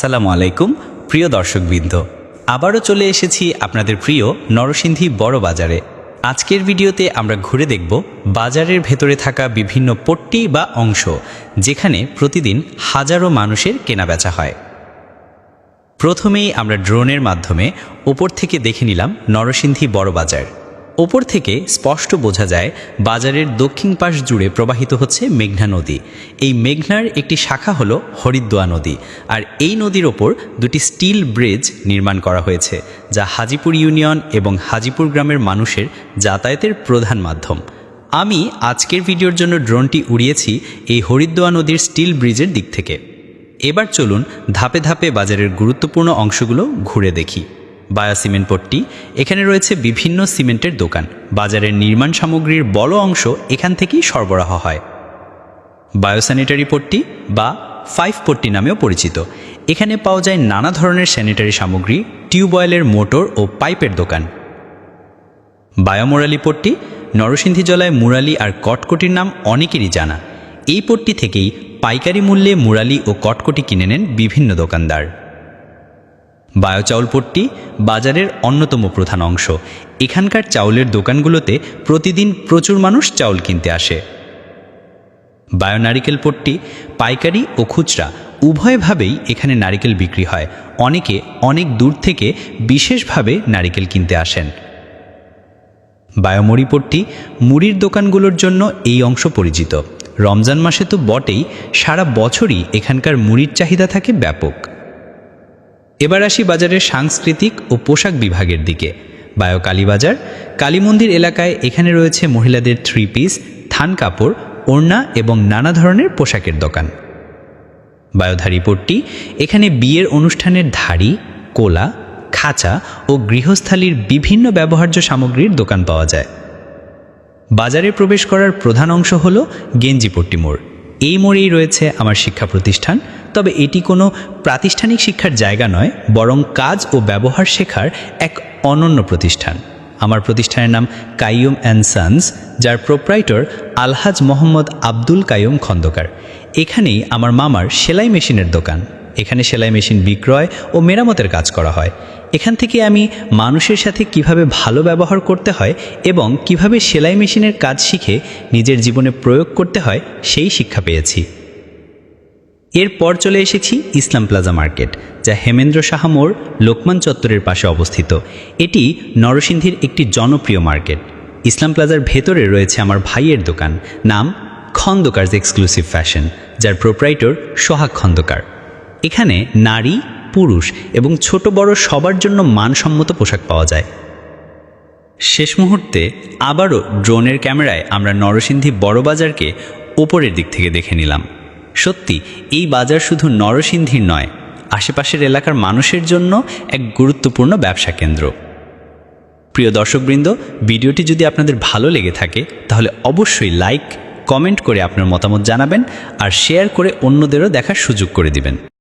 আসসালামু আলাইকুম, প্রিয় দর্শকবৃন্দ। আবারও চলে এসেছি আপনাদের প্রিয় নরসিংদী বড় বাজারে। আজকের ভিডিওতে আমরা ঘুরে দেখব বাজারের ভেতরে থাকা বিভিন্ন পট্টি বা অংশ, যেখানে প্রতিদিন হাজারো মানুষের কেনাবেচা হয়। প্রথমেই আমরা ড্রোনের মাধ্যমে ওপর থেকে দেখে নিলাম নরসিংদী বড় বাজার। ওপর থেকে স্পষ্ট বোঝা যায়, বাজারের দক্ষিণ পাশ জুড়ে প্রবাহিত হচ্ছে মেঘনা নদী। এই মেঘনার একটি শাখা হলো হরিদ্দোয়া নদী, আর এই নদীর ওপর দুটি স্টিল ব্রিজ নির্মাণ করা হয়েছে, যা হাজিপুর ইউনিয়ন এবং হাজিপুর গ্রামের মানুষের যাতায়াতের প্রধান মাধ্যম। আমি আজকের ভিডিওর জন্য ড্রোনটি উড়িয়েছি এই হরিদ্দোয়া নদীর স্টিল ব্রিজের দিক থেকে। এবার চলুন ধাপে ধাপে বাজারের গুরুত্বপূর্ণ অংশগুলো ঘুরে দেখি। বায়ো সিমেন্ট পট্টি। এখানে রয়েছে বিভিন্ন সিমেন্টের দোকান। বাজারের নির্মাণ সামগ্রীর বড় অংশ এখান থেকেই সরবরাহ হয়। বায়োস্যানিটারি পট্টি বা ফাইভ পট্টি নামেও পরিচিত। এখানে পাওয়া যায় নানা ধরনের স্যানিটারি সামগ্রী টিউবওয়েলের মোটর ও পাইপের দোকান। বায়োমোরালি পট্টি, নরসিংদী জলায় মুরালি আর কটকটির নাম অনেকেরই জানা। এই পট্টি থেকেই পাইকারি মূল্যে মুরালি ও কটকটি কিনে নেন বিভিন্ন দোকানদার। বায়োচাউল পট্টি বাজারের অন্যতম প্রধান অংশ। এখানকার চাউলের দোকানগুলোতে প্রতিদিন প্রচুর মানুষ চাউল কিনতে আসে। বায়োনারিকেল পট্টি, পাইকারি ও খুচরা উভয়ভাবেই এখানে নারিকেল বিক্রি হয়। অনেকে অনেক দূর থেকে বিশেষভাবে নারিকেল কিনতে আসেন। বায়োমুড়ি পট্টি মুড়ির দোকানগুলোর জন্য এই অংশ পরিচিত। রমজান মাসে তো বটেই, সারা বছরই এখানকার মুড়ির চাহিদা থাকে ব্যাপক। এবার আসি বাজারের সাংস্কৃতিক ও পোশাক বিভাগের দিকে। বায়ো কালীবাজার কালী মন্দির এলাকায় এখানে রয়েছে মহিলাদের থ্রি পিস থান কাপড়, ওড়না এবং নানা ধরনের পোশাকের দোকান। বায়োধারী পট্টি, এখানে বিয়ের অনুষ্ঠানের ধাড়ি, কোলা, খাঁচা ও গৃহস্থালির বিভিন্ন ব্যবহার্য সামগ্রীর দোকান পাওয়া যায়। বাজারে প্রবেশ করার প্রধান অংশ হল গেঞ্জিপট্টি মোড়। এই মোড়েই রয়েছে আমার শিক্ষা প্রতিষ্ঠান তবে এটি কোনো প্রাতিষ্ঠানিক শিক্ষার জায়গা নয়, বরং কাজ ও ব্যবহার শেখার এক অনন্য প্রতিষ্ঠান। আমার প্রতিষ্ঠানের নাম কাইয়ুম অ্যান্ড সানস, যার প্রোপ্রাইটর আলহাজ মোহাম্মদ আব্দুল কাইয়ুম খন্দকার। এখানেই আমার মামার সেলাই মেশিনের দোকান। এখানে সেলাই মেশিন বিক্রয় ও মেরামতের কাজ করা হয়। এখান থেকে আমি মানুষের সাথে কীভাবে ভালো ব্যবহার করতে হয় এবং কীভাবে সেলাই মেশিনের কাজ শিখে নিজের জীবনে প্রয়োগ করতে হয়, সেই শিক্ষা পেয়েছি। এরপর চলে এসেছি ইসলাম প্লাজা মার্কেট, যা হেমেন্দ্র সাহা মোড়, লোকমান চত্বরের পাশে অবস্থিত। এটি নরসিংদীর একটি জনপ্রিয় মার্কেট। ইসলাম প্লাজার ভেতরে রয়েছে আমার ভাইয়ের দোকান, নাম খন্দকারস এক্সক্লুসিভ ফ্যাশন, যার প্রোপ্রাইটর সোহাগ খন্দকার। এখানে নারী, পুরুষ এবং ছোট বড় সবার জন্য মানসম্মত পোশাক পাওয়া যায়। শেষ মুহূর্তে আবারও ড্রোনের ক্যামেরায় আমরা নরসিংদী বড় বাজারকে ওপরের দিক থেকে দেখে নিলাম। সত্যি, এই বাজার শুধু নরসিংহীর নয়, আশেপাশের এলাকার মানুষের জন্য এক গুরুত্বপূর্ণ ব্যবসা কেন্দ্র। প্রিয় দর্শকবৃন্দ, ভিডিওটি যদি আপনাদের ভালো লেগে থাকে, তাহলে অবশ্যই লাইক, কমেন্ট করে আপনার মতামত জানাবেন আর শেয়ার করে অন্যদেরও দেখার সুযোগ করে দিবেন।